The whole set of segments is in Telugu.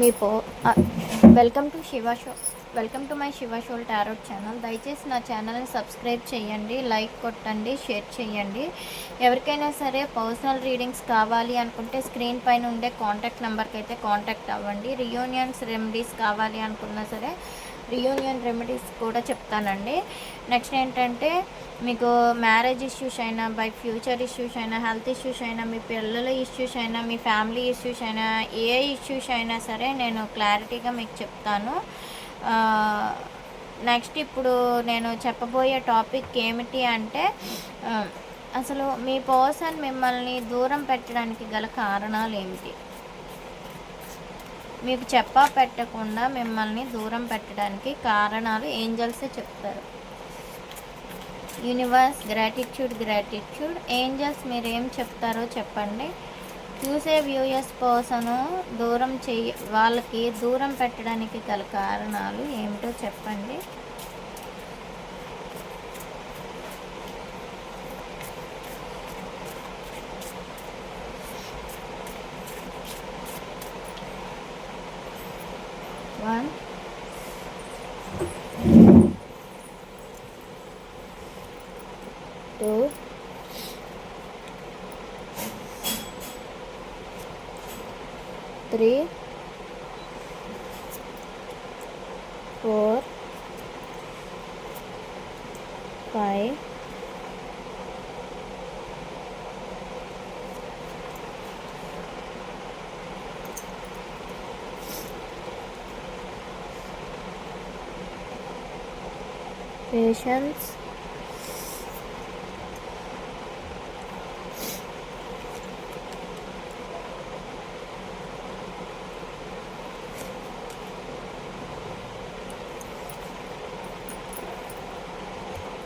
మీ పో welcome to Shiva show welcome to my Shiva shawl tarot channel దయచేసి నా ఛానల్ని సబ్స్క్రైబ్ చేయండి లైక్ కొట్టండి షేర్ చేయండి. ఎవరికైనా సరే పర్సనల్ రీడింగ్స్ కావాలి అనుకుంటే స్క్రీన్ పైన ఉండే కాంటాక్ట్ నెంబర్కి అయితే కాంటాక్ట్ అవ్వండి. రియూనియన్స్ రెమెడీస్ కావాలి అనుకున్నా సరే రియూనియన్ రెమెడీస్ కూడా చెప్తానండి. నెక్స్ట్ ఏంటంటే మీకు మ్యారేజ్ ఇష్యూస్ అయినా బై ఫ్యూచర్ ఇష్యూస్ అయినా హెల్త్ ఇష్యూస్ అయినా మీ పిల్లల ఇష్యూస్ అయినా మీ ఫ్యామిలీ ఇష్యూస్ అయినా ఏ ఇష్యూస్ అయినా సరే నేను క్లారిటీగా మీకు చెప్తాను. నెక్స్ట్ ఇప్పుడు నేను చెప్పబోయే టాపిక్ ఏమిటి అంటే అసలు మీ పర్సన్ మిమ్మల్ని దూరం పెట్టడానికి గల కారణాలు ఏమిటి? మీకు చెప్పా పెట్టకుండా మిమ్మల్ని దూరం పెట్టడానికి కారణాలు ఏంజల్సే చెప్తారు. Universe gratitude gratitude. ఏంజల్స్ మీరు ఏం చెప్తారో చెప్పండి. చూసే వ్యూయర్స్ పర్సను దూరం చెయ్యి వాళ్ళకి దూరం పెట్టడానికి గల కారణాలు ఏమిటో చెప్పండి. 嗯 patience.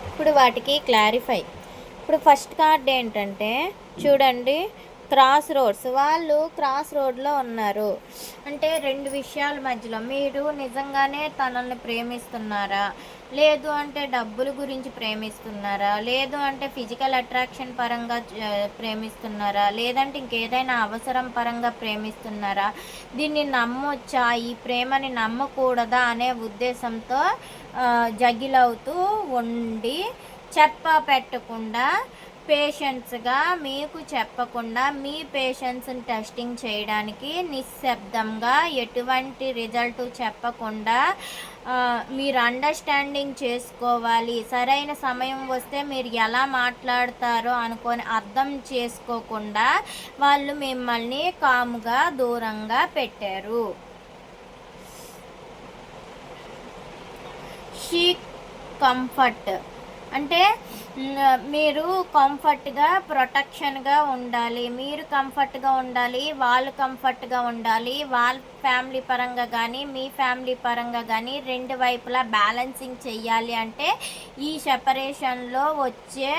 ఇప్పుడు వాటికి క్లారిఫై ఇప్పుడు ఫస్ట్ కార్డ్ ఏంటంటే చూడండి క్రాస్ రోడ్స్. వాళ్ళు క్రాస్ రోడ్లో ఉన్నారు. అంటే రెండు విషయాల మధ్యలో. మీరు నిజంగానే తనల్ని ప్రేమిస్తున్నారా? లేదు అంటే డబ్బుల గురించి ప్రేమిస్తున్నారా? లేదు అంటే ఫిజికల్ అట్రాక్షన్ పరంగా ప్రేమిస్తున్నారా? లేదంటే ఇంకేదైనా అవసరం పరంగా ప్రేమిస్తున్నారా? దీన్ని నమ్మొచ్చా? ఈ ప్రేమని నమ్మకూడదా అనే ఉద్దేశంతో జగిలవుతూ ఉండి చెప్ప పెట్టకుండా పేషెంట్స్గా మీకు చెప్పకుండా మీ పేషెంట్స్ని టెస్టింగ్ చేయడానికి నిశ్శబ్దంగా ఎటువంటి రిజల్ట్ చెప్పకుండా మీరు అండర్స్టాండింగ్ చేసుకోవాలి. సరైన సమయం వస్తే మీరు ఎలా మాట్లాడతారో అనుకొని అర్థం చేసుకోకుండా వాళ్ళు మిమ్మల్ని కాముగా దూరంగా పెట్టారు. షీ కంఫర్ట్ అంటే మీరు కంఫర్ట్గా ప్రొటెక్షన్గా ఉండాలి. మీరు కంఫర్ట్గా ఉండాలి. వాళ్ళు కంఫర్ట్గా ఉండాలి. వాళ్ళ ఫ్యామిలీ పరంగా కానీ మీ ఫ్యామిలీ పరంగా కానీ రెండు వైపులా బ్యాలెన్సింగ్ చెయ్యాలి అంటే ఈ సెపరేషన్లో వచ్చే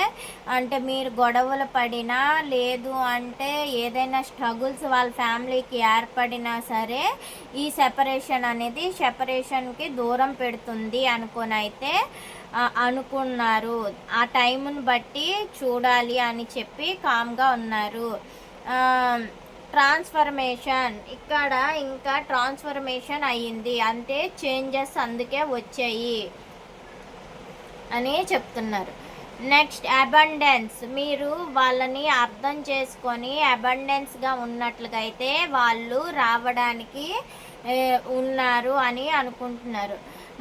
అంటే మీరు గొడవలు పడినా లేదు అంటే ఏదైనా స్ట్రగుల్స్ వాళ్ళ ఫ్యామిలీకి ఏర్పడినా సరే ఈ సెపరేషన్ అనేది సెపరేషన్కి దూరం పెడుతుంది అనుకొని అయితే అనుకున్నారు. ఆ టైంను బట్టి చూడాలి అని చెప్పి కామ్గా ఉన్నారు. ట్రాన్స్ఫర్మేషన్. ఇక్కడ ఇంకా ట్రాన్స్ఫర్మేషన్ అయ్యింది. అంటే చేంజెస్ అందుకే వచ్చాయి అని చెప్తున్నారు. Next abundance. మీరు వాళ్ళని అర్థం చేసుకొని అబండెన్స్గా ఉన్నట్లుగా అయితే వాళ్ళు రావడానికి ఉన్నారు అని అనుకుంటున్నారు.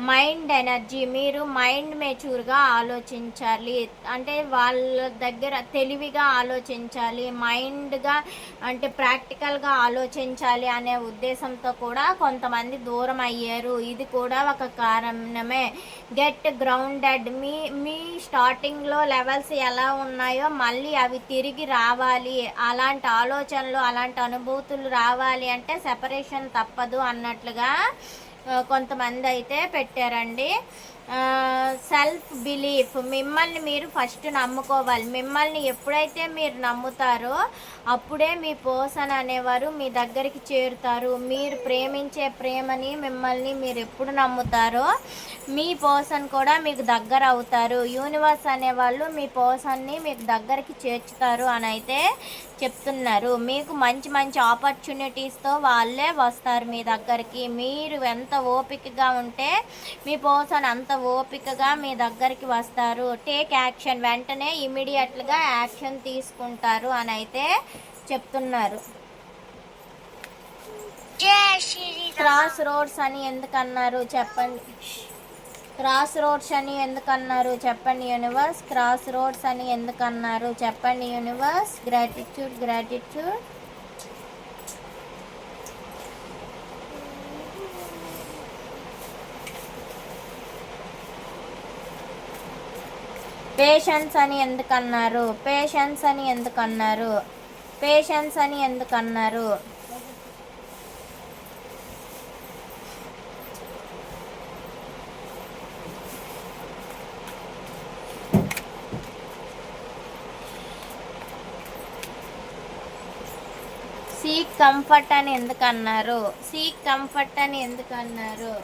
మైండ్ ఎనర్జీ మీరు మైండ్ మెచ్యూర్గా ఆలోచించాలి. అంటే వాళ్ళ దగ్గర తెలివిగా ఆలోచించాలి మైండ్గా అంటే ప్రాక్టికల్గా ఆలోచించాలి అనే ఉద్దేశంతో కూడా కొంతమంది దూరం అయ్యారు. ఇది కూడా ఒక కారణమే. Get grounded. మీ మీ స్టార్టింగ్లో లెవెల్స్ ఎలా ఉన్నాయో మళ్ళీ అవి తిరిగి రావాలి. అలాంటి ఆలోచనలు అలాంటి అనుభూతులు రావాలి అంటే సెపరేషన్ తప్పదు అన్నట్లుగా కొంతమంది అయితే పెట్టారండి. సెల్ఫ్ బిలీఫ్ మిమ్మల్ని మీరు ఫస్ట్ నమ్ముకోవాలి. మిమ్మల్ని ఎప్పుడైతే మీరు నమ్ముతారో అప్పుడే మీ పోసన్ అనేవారు మీ దగ్గరికి చేరుతారు. మీరు ప్రేమించే ప్రేమని మిమ్మల్ని మీరు ఎప్పుడు నమ్ముతారో మీ పోసన్ కూడా మీకు దగ్గర అవుతారు. యూనివర్స్ అనేవాళ్ళు మీ పోసన్ని మీకు దగ్గరికి చేర్చుతారు అని అయితే చెప్తున్నారు. మీకు మంచి మంచి ఆపర్చునిటీస్తో వాళ్ళే వస్తారు మీ దగ్గరికి. మీరు ఎంత ఓపికగా ఉంటే మీ పోసన్ అంత ఓపికగా మీ దగ్గరికి వస్తారు. టేక్ యాక్షన్ వెంటనే ఇమీడియట్గా యాక్షన్ తీసుకుంటారు అని అయితే చెప్తున్నారు. క్రాస్ రోడ్స్ అని ఎందుకన్నారు చెప్పండి. క్రాస్ రోడ్స్ అని ఎందుకన్నారు చెప్పండి యూనివర్స్ క్రాస్ రోడ్స్ అని ఎందుకన్నారు చెప్పండి యూనివర్స్ గ్రాటిట్యూడ్ గ్రాటిట్యూడ్ పేషెన్స్ అని ఎందుకన్నారు? పేషెన్స్ అని ఎందుకన్నారు? పేషెన్స్ అని ఎందుకన్నారు? సీక్ కంఫర్ట్ అని ఎందుకు అన్నారు సీక్ కంఫర్ట్ అని ఎందుకన్నారు?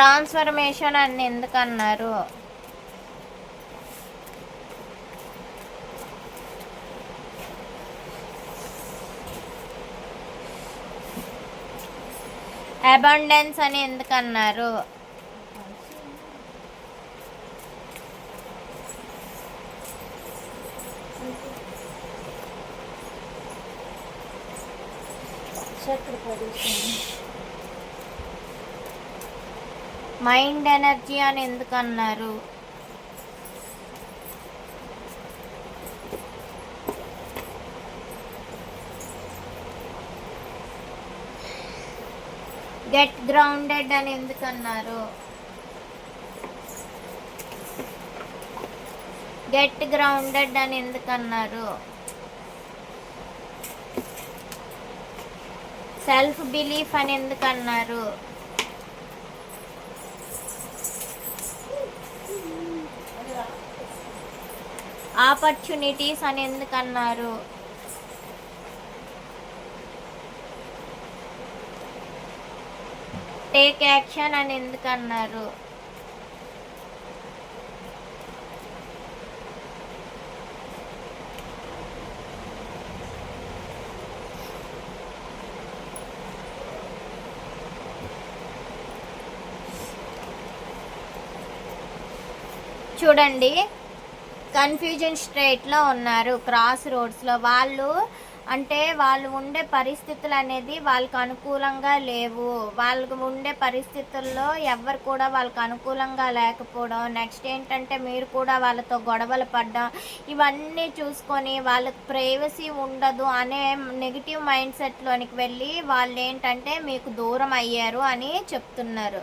ట్రాన్స్ఫర్మేషన్ అని ఎందుకన్నారు? అబండెన్స్ అని ఎందుకు అన్నారు మైండ్ ఎనర్జీ అని ఎందుకు అన్నారు గెట్ గ్రౌండెడ్ అని ఎందుకు అన్నారు గెట్ గ్రౌండెడ్ అని ఎందుకు అన్నారు సెల్ఫ్ బిలీఫ్ అని ఎందుకు ఆపర్చునిటీస్ అని ఎందుకన్నారు? టేక్ యాక్షన్ అని ఎందుకన్నారు? చూడండి కన్ఫ్యూజన్ స్ట్రేట్లో ఉన్నారు క్రాస్ రోడ్స్లో. వాళ్ళు అంటే వాళ్ళు ఉండే పరిస్థితులు అనేది వాళ్ళకి అనుకూలంగా లేవు. వాళ్ళకు ఉండే పరిస్థితుల్లో ఎవరు కూడా వాళ్ళకి అనుకూలంగా లేకపోవడం నెక్స్ట్ ఏంటంటే మీరు కూడా వాళ్ళతో గొడవలు పడ్డం ఇవన్నీ చూసుకొని వాళ్ళకి ప్రైవసీ ఉండదు అనే నెగిటివ్ మైండ్ సెట్లోనికి వెళ్ళి వాళ్ళు ఏంటంటే మీకు దూరం అయ్యారు అని చెప్తున్నారు.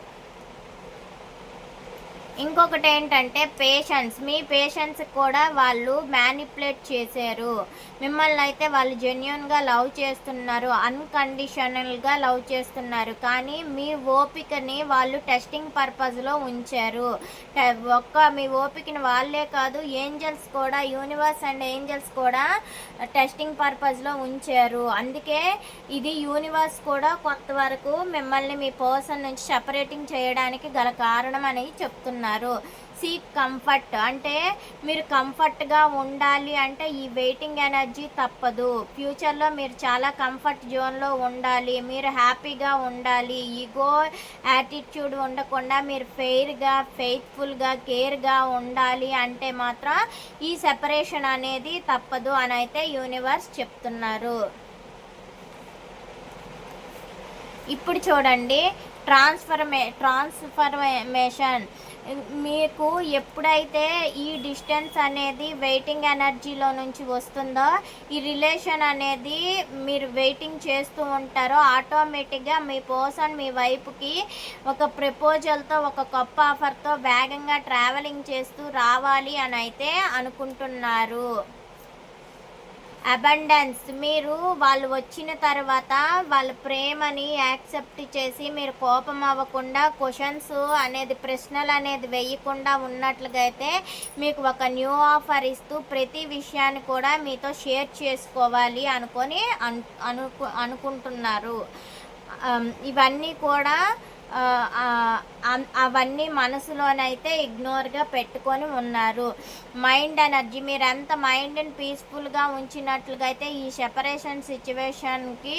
ఇంకొకటి ఏంటంటే పేషెన్స్ మీ పేషెన్స్ కూడా వాళ్ళు మ్యానిపులేట్ చేశారు. మిమ్మల్ని అయితే వాళ్ళు జెన్యున్గా లవ్ చేస్తున్నారు. అన్కండిషనల్గా లవ్ చేస్తున్నారు. కానీ మీ ఓపికని వాళ్ళు టెస్టింగ్ పర్పస్లో ఉంచారు. ఒక్క మీ ఓపికని వాళ్ళే కాదు ఏంజల్స్ కూడా యూనివర్స్ అండ్ ఏంజల్స్ కూడా టెస్టింగ్ పర్పస్లో ఉంచారు. అందుకే ఇది యూనివర్స్ కూడా కొత్త వరకు మిమ్మల్ని మీ పర్సన్ నుంచి సెపరేటింగ్ చేయడానికి గల కారణం అనేది చెప్తున్నారు చెప్తున్నారు సీక్ కంఫర్ట్ అంటే మీరు కంఫర్ట్గా ఉండాలి అంటే ఈ వెయిటింగ్ ఎనర్జీ తప్పదు. ఫ్యూచర్లో మీరు చాలా కంఫర్ట్ జోన్లో ఉండాలి. మీరు హ్యాపీగా ఉండాలి. ఈగో యాటిట్యూడ్ ఉండకుండా మీరు ఫెయిర్గా ఫెయిత్ఫుల్గా కేర్గా ఉండాలి అంటే మాత్రం ఈ సెపరేషన్ అనేది తప్పదు అని అయితే యూనివర్స్ చెప్తున్నారు. ఇప్పుడు చూడండి. ట్రాన్స్ఫర్మే ట్రాన్స్ఫర్మేషన్ మీకు ఎప్పుడైతే ఈ డిస్టెన్స్ అనేది వెయిటింగ్ ఎనర్జీలో నుంచి వస్తుందో ఈ రిలేషన్ అనేది మీరు వెయిటింగ్ చేస్తూ ఉంటారో ఆటోమేటిక్గా మీ పర్సన్ మీ వైపుకి ఒక ప్రపోజల్తో ఒక గొప్ప ఆఫర్తో వేగంగా ట్రావెలింగ్ చేస్తూ రావాలి అని అయితే అనుకుంటున్నారు. అబండెన్స్ మీరు వాళ్ళు వచ్చిన తర్వాత వాళ్ళ ప్రేమని యాక్సెప్ట్ చేసి మీరు కోపం అవ్వకుండా క్వశ్చన్స్ అనేది ప్రశ్నలు అనేది వేయకుండా ఉన్నట్లుగా అయితే మీకు ఒక న్యూ ఆఫర్ ఇస్తూ ప్రతి విషయాన్ని కూడా మీతో షేర్ చేసుకోవాలి అనుకొని అను అనుకుంటున్నారు. ఇవన్నీ కూడా అవన్నీ మనసులోనైతే ఇగ్నోర్గా పెట్టుకొని ఉన్నారు. మైండ్ ఎనర్జీ మీరు ఎంత మైండ్ని పీస్ఫుల్గా ఉంచినట్లుగా అయితే ఈ సెపరేషన్ సిచ్యువేషన్కి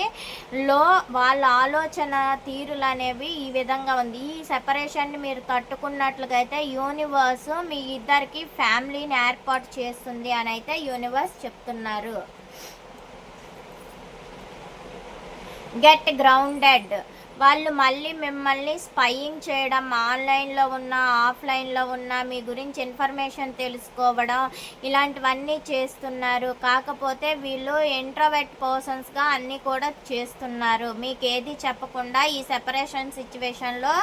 లో వాళ్ళ ఆలోచన తీరులు అనేవి ఈ విధంగా ఉంది. ఈ సెపరేషన్ని మీరు తట్టుకున్నట్లుగా అయితే యూనివర్స్ మీ ఇద్దరికి ఫ్యామిలీని ఏర్పాటు చేస్తుంది అని అయితే యూనివర్స్ చెప్తున్నారు. గెట్ గ్రౌండెడ్ వాళ్ళు మళ్ళీ మిమ్మల్ని స్పయింగ్ చేయడం ఆన్లైన్లో ఉన్న ఆఫ్లైన్లో ఉన్న మీ గురించి ఇన్ఫర్మేషన్ తెలుసుకోవడం ఇలాంటివన్నీ చేస్తున్నారు. కాకపోతే వీళ్ళు ఇంట్రోవెట్ పర్సన్స్గా అన్నీ కూడా చేస్తున్నారు. మీకు ఏది చెప్పకుండా ఈ సెపరేషన్ సిచ్యువేషన్లో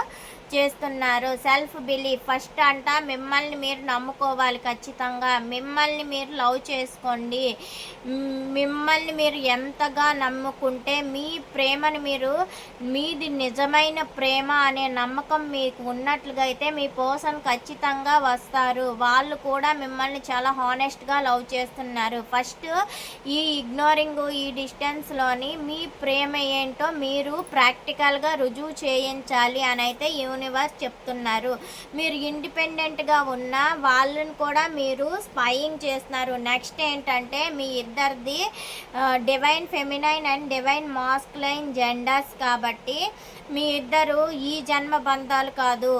చేస్తున్నారు సెల్ఫ్ బిలీఫ్ ఫస్ట్ అంట మిమ్మల్ని మీరు నమ్ముకోవాలి ఖచ్చితంగా. మిమ్మల్ని మీరు లవ్ చేసుకోండి. మిమ్మల్ని మీరు ఎంతగా నమ్ముకుంటే మీ ప్రేమని మీరు మీది నిజమైన ప్రేమ అనే నమ్మకం మీకు ఉన్నట్లుగా అయితే మీ పర్సన్ ఖచ్చితంగా వస్తారు. వాళ్ళు కూడా మిమ్మల్ని చాలా హానెస్ట్గా లవ్ చేస్తున్నారు. ఫస్ట్ ఈ ఇగ్నోరింగ్ ఈ డిస్టెన్స్లోని మీ ప్రేమ ఏంటో మీరు ప్రాక్టికల్గా రుజువు చేయించాలి అని అయితే యూనివర్స్ చెప్తున్నారు. మీరు ఇండిపెండెంట్గా ఉన్న వాళ్ళని కూడా మీరు స్పైయింగ్ చేస్తున్నారు. నెక్స్ట్ ఏంటంటే మీ ఇద్దరిది divine feminine and divine masculine genders కాబట్టి మీ ఇద్దరు ఈ జన్మ బంధాలు కాదు.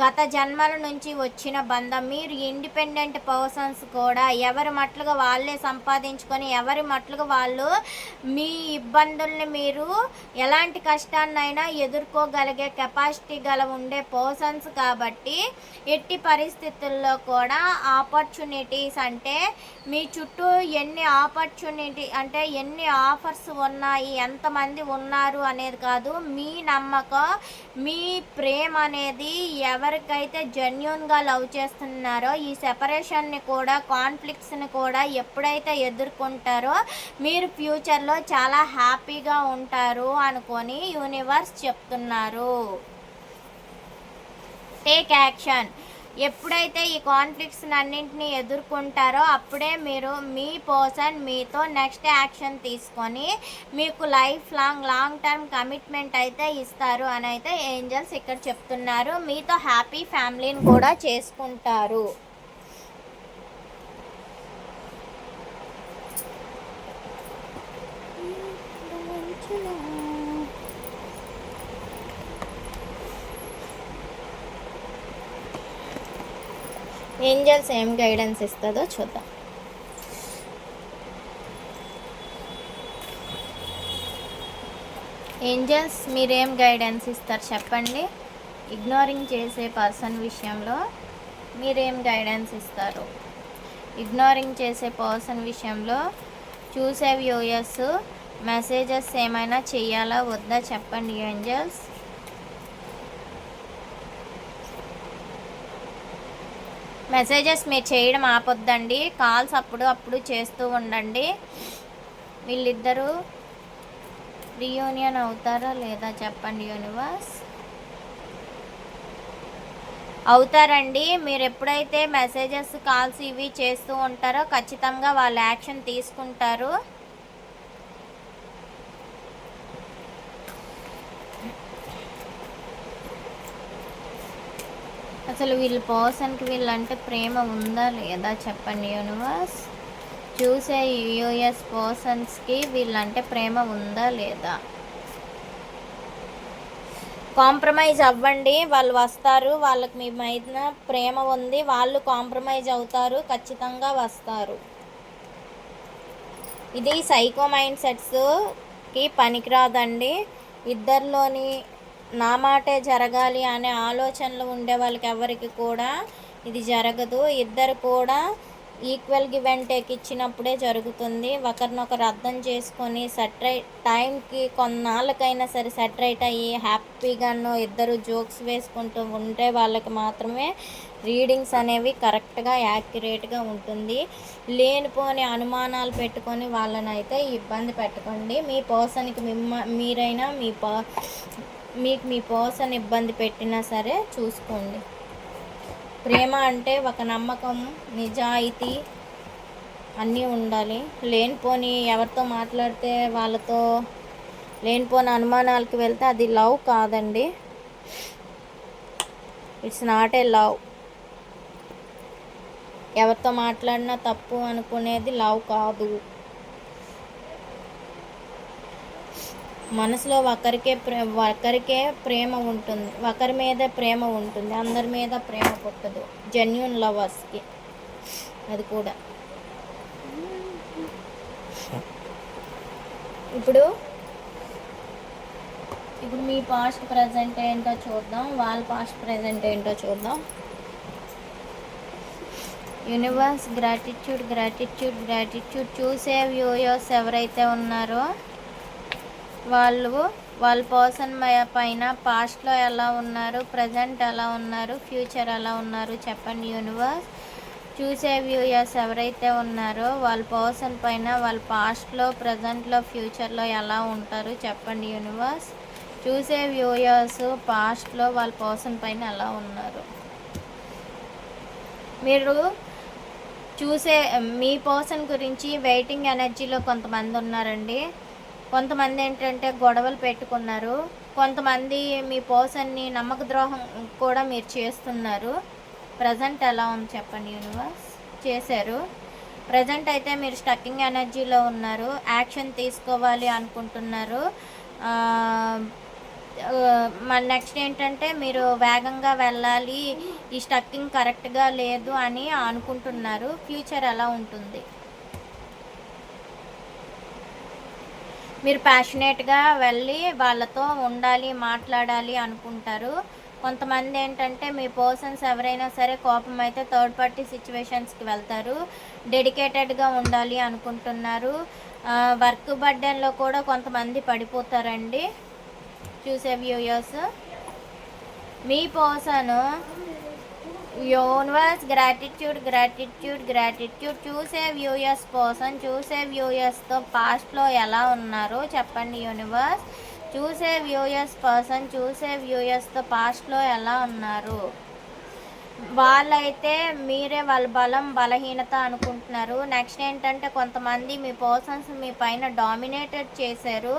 గత జన్మల నుంచి వచ్చిన బంధం. మీరు ఇండిపెండెంట్ పర్సన్స్ కూడా ఎవరి మట్లుగా వాళ్ళే సంపాదించుకొని ఎవరి మట్లుగా వాళ్ళు మీ ఇబ్బందుల్ని మీరు ఎలాంటి కష్టాన్నైనా ఎదుర్కోగలిగే కెపాసిటీ గల ఉండే పర్సన్స్ కాబట్టి ఎట్టి పరిస్థితుల్లో కూడా ఆపర్చునిటీస్ అంటే మీ చుట్టూ ఎన్ని ఆపర్చునిటీ అంటే ఎన్ని ఆఫర్స్ ఉన్నాయి ఎంతమంది ఉన్నారు అనేది కాదు మీ నమ్మకం మీ ప్రేమ అనేది ఎవరికైతే జెన్యున్గా లవ్ చేస్తున్నారో ఈ సెపరేషన్ని కూడా కాన్ఫ్లిక్ట్స్ని కూడా ఎప్పుడైతే ఎదుర్కొంటారో మీరు ఫ్యూచర్లో చాలా హ్యాపీగా ఉంటారు అనుకొని యూనివర్స్ చెప్తున్నారు. Take action. ఎప్పుడైతే ఈ కాన్ఫ్లిక్ట్స్ అన్నింటినీ ఎదుర్కొంటారో అప్పుడే మీరు మీ పర్సన్ మీతో నెక్స్ట్ యాక్షన్ తీసుకొని మీకు life long long term commitment అయితే ఇస్తారు అని అయితే ఏంజల్స్ ఇక్కడ చెప్తున్నారు. మీతో హ్యాపీ ఫ్యామిలీని కూడా చేసుకుంటారు. ఏంజల్స్ ఏం గైడెన్స్ ఇస్తుందో చూద్దాం. ఏంజల్స్ మీరేం గైడెన్స్ ఇస్తారు చెప్పండి. ఇగ్నోరింగ్ చేసే పర్సన్ విషయంలో మీరేం గైడెన్స్ ఇస్తారు? ఇగ్నోరింగ్ చేసే పర్సన్ విషయంలో చూసే వ్యూయర్స్ మెసేజెస్ ఏమైనా చేయాలా? వద్దా చెప్పండి ఏంజల్స్. మెసేజెస్ మీరు చేయడం ఆపొద్దండి. కాల్స్ అప్పుడు అప్పుడు చేస్తూ ఉండండి. వీళ్ళిద్దరూ రీయూనియన్ అవుతారా లేదా చెప్పండి యూనివర్స్? అవుతారండి. మీరు ఎప్పుడైతే మెసేజెస్ కాల్స్ ఇవి చేస్తూ ఉంటారో ఖచ్చితంగా వాళ్ళు యాక్షన్ తీసుకుంటారు. అసలు వీళ్ళ పర్సన్కి వీళ్ళంటే ప్రేమ ఉందా లేదా చెప్పండి యూనివర్స్? చూసే యూఎస్ పర్సన్స్కి వీళ్ళంటే ప్రేమ ఉందా లేదా? కాంప్రమైజ్ అవ్వండి వాళ్ళు వస్తారు వాళ్ళకి మీ మీద ప్రేమ ఉంది వాళ్ళు కాంప్రమైజ్ అవుతారు ఖచ్చితంగా వస్తారు. ఇది సైకో మైండ్ సెట్స్కి పనికిరాదండి. ఇద్దరిలోని నా మాటే జరగాలి అనే ఆలోచనలు ఉండే వాళ్ళకి ఎవరికి కూడా ఇది జరగదు. ఇద్దరు కూడా ఈక్వల్ గివ్ అండ్ టేక్ ఇచ్చినప్పుడే జరుగుతుంది. ఒకరినొకరు అర్థం చేసుకొని సెటరైట్ టైంకి కొన్నాళ్ళకైనా సరే సెటరైట్ అయ్యి హ్యాపీగాను ఇద్దరు జోక్స్ వేసుకుంటూ ఉంటే వాళ్ళకి మాత్రమే రీడింగ్స్ అనేవి కరెక్ట్గా యాక్యురేట్గా ఉంటుంది. లేనిపోని అనుమానాలు పెట్టుకొని వాళ్ళని అయితే ఇబ్బంది పెట్టకండి. మీ పర్సన్కి మిమ్మ మీరైనా మీ ప మీకు మీ పర్సన్ ఇబ్బంది పెట్టినా సరే చూసుకోండి. ప్రేమ అంటే ఒక నమ్మకం నిజాయితీ అన్నీ ఉండాలి. లేనిపోని ఎవరితో మాట్లాడితే వాళ్ళతో లేనిపోని అనుమానాలకు వెళ్తే అది లవ్ కాదండి. It's not a love. ఎవరితో మాట్లాడినా తప్పు అనుకునేది లవ్ కాదు. మనసులో ఒకరికే ప్రే ఒకరికే ప్రేమ ఉంటుంది. ఒకరి మీద ప్రేమ ఉంటుంది. అందరి మీద ప్రేమ పుట్టదు. జెన్యున్ లవర్స్కి అది కూడా. ఇప్పుడు ఇప్పుడు మీ పాస్ట్ ప్రజెంట్ ఏంటో చూద్దాం. వాళ్ళ పాస్ట్ ప్రజెంట్ ఏంటో చూద్దాం. యూనివర్స్ గ్రాటిట్యూడ్ గ్రాటిట్యూడ్ గ్రాటిట్యూడ్ చూసే వ్యూయర్స్ ఎవరైతే ఉన్నారో వాళ్ళు వాళ్ళ పర్సన్ పైన పాస్ట్లో ఎలా ఉన్నారు ప్రజెంట్ ఎలా ఉన్నారు ఫ్యూచర్ ఎలా ఉన్నారు చెప్పండి యూనివర్స్. చూసే వ్యూయర్స్ ఎవరైతే ఉన్నారో వాళ్ళ పర్సన్ పైన వాళ్ళ పాస్ట్లో ప్రజెంట్లో ఫ్యూచర్లో ఎలా ఉంటారు చెప్పండి యూనివర్స్. చూసే వ్యూయర్స్ పాస్ట్లో వాళ్ళ పర్సన్ పైన ఎలా ఉన్నారు. మీరు చూసే మీ పర్సన్ గురించి వెయిటింగ్ ఎనర్జీలో కొంతమంది ఉన్నారండి. కొంతమంది ఏంటంటే గొడవలు పెట్టుకున్నారు. కొంతమంది మీ పర్సన్ని నమ్మక ద్రోహం కూడా మీరు చేస్తున్నారు. ప్రజెంట్ ఎలా ఉంది చెప్పండి యూనివర్స్? చేశారు. ప్రజెంట్ అయితే మీరు స్టక్కింగ్ ఎనర్జీలో ఉన్నారు. యాక్షన్ తీసుకోవాలి అనుకుంటున్నారు. మన నెక్స్ట్ ఏంటంటే మీరు వేగంగా వెళ్ళాలి. ఈ స్టక్కింగ్ కరెక్ట్గా లేదు అని అనుకుంటున్నారు. ఫ్యూచర్ ఎలా ఉంటుంది? మీరు ప్యాషనేట్గా వెళ్ళి వాళ్ళతో ఉండాలి మాట్లాడాలి అనుకుంటారు. కొంతమంది ఏంటంటే మీ పర్సన్స్ ఎవరైనా సరే కోపం అయితే థర్డ్ పార్టీ సిచ్యువేషన్స్కి వెళ్తారు. డెడికేటెడ్గా ఉండాలి అనుకుంటున్నారు. వర్క్ బర్డెన్లో కూడా కొంతమంది పడిపోతారండి. చూసే వ్యూయర్స్ మీ person universe gratitude gratitude gratitude చూసే వ్యూయర్స్ కోసం చూసే వ్యూయర్స్తో పాస్ట్లో ఎలా ఉన్నారో చెప్పండి యూనివర్స్ చూసే వ్యూయర్స్ పర్సన్ చూసే వ్యూయర్స్తో పాస్ట్లో ఎలా ఉన్నారు? వాళ్ళైతే మీరే వాళ్ళ బలం బలహీనత అనుకుంటున్నారు. నెక్స్ట్ ఏంటంటే కొంతమంది మీ పర్సన్స్ మీ పైన డామినేటెడ్ చేశారు.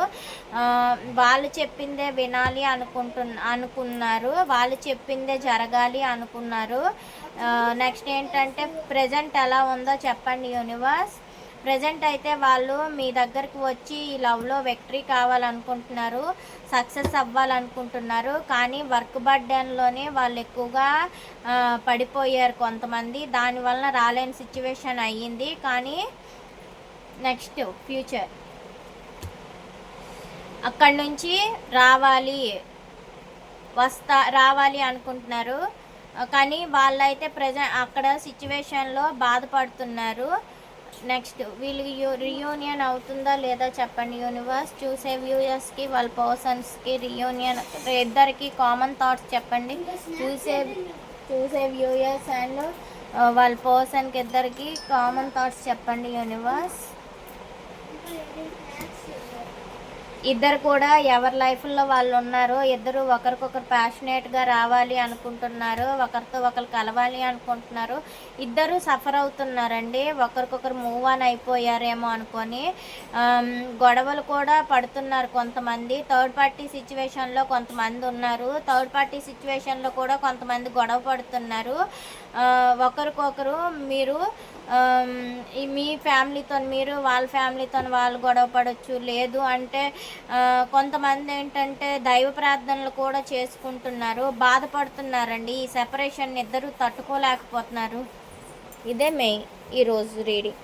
వాళ్ళు చెప్పిందే వినాలి అనుకుంటు అనుకున్నారు. వాళ్ళు చెప్పిందే జరగాలి అనుకున్నారు. నెక్స్ట్ ఏంటంటే ప్రజెంట్ ఎలా ఉందో చెప్పండి యూనివర్స్ ప్రజెంట్ అయితే వాళ్ళు మీ దగ్గరికి వచ్చి ఈ లవ్లో విక్టరీ కావాలనుకుంటున్నారు. సక్సెస్ అవ్వాలనుకుంటున్నారు. కానీ వర్క్ బర్డెన్లోనే వాళ్ళు ఎక్కువగా పడిపోయారు కొంతమంది. దానివల్ల రాలేని సిచ్యువేషన్ అయ్యింది. కానీ నెక్స్ట్ ఫ్యూచర్. అక్కడి నుంచి రావాలి. వస్తా రావాలి అనుకుంటున్నారు. కానీ వాళ్ళైతే ప్రజెంట్ అక్కడ సిచ్యువేషన్లో బాధపడుతున్నారు. నెక్స్ట్ వీళ్ళు రియూనియన్ అవుతుందా లేదా చెప్పండి. యూనివర్స్ చూసే వ్యూయర్స్కి వాళ్ళ పర్సన్స్కి రియూనియన్ ఇద్దరికి కామన్ థాట్స్ చెప్పండి. చూసే చూసే వ్యూయర్స్ అండ్ uh, వాళ్ళ పర్సన్కి ఇద్దరికి కామన్ థాట్స్ చెప్పండి యూనివర్స్ ఇద్దరు కూడా ఎవరి లైఫ్లో వాళ్ళు ఉన్నారు ఇద్దరు ఒకరికొకరు ప్యాషనేట్గా రావాలి అనుకుంటున్నారు ఒకరితో ఒకరు కలవాలి అనుకుంటున్నారు ఇద్దరు సఫర్ అవుతున్నారండి. ఒకరికొకరు మూవ్ ఆన్ అయిపోయారేమో అనుకొని గొడవలు కూడా పడుతున్నారు కొంతమంది. థర్డ్ పార్టీ సిచ్యువేషన్లో కొంతమంది ఉన్నారు. థర్డ్ పార్టీ సిచ్యువేషన్లో కూడా కొంతమంది గొడవ పడుతున్నారు. ఒకరికొకరు మీరు మీ ఫ్యామిలీతో మీరు వాళ్ళ ఫ్యామిలీతో వాళ్ళు గొడవ పడవచ్చు లేదు అంటే కొంతమంది ఏంటంటే దైవ ప్రార్థనలు కూడా చేసుకుంటున్నారు బాధపడుతున్నారండి ఈ సెపరేషన్ ఇద్దరు తట్టుకోలేకపోతున్నారు. ఇదే మెయిన్ ఈరోజు రీడింగ్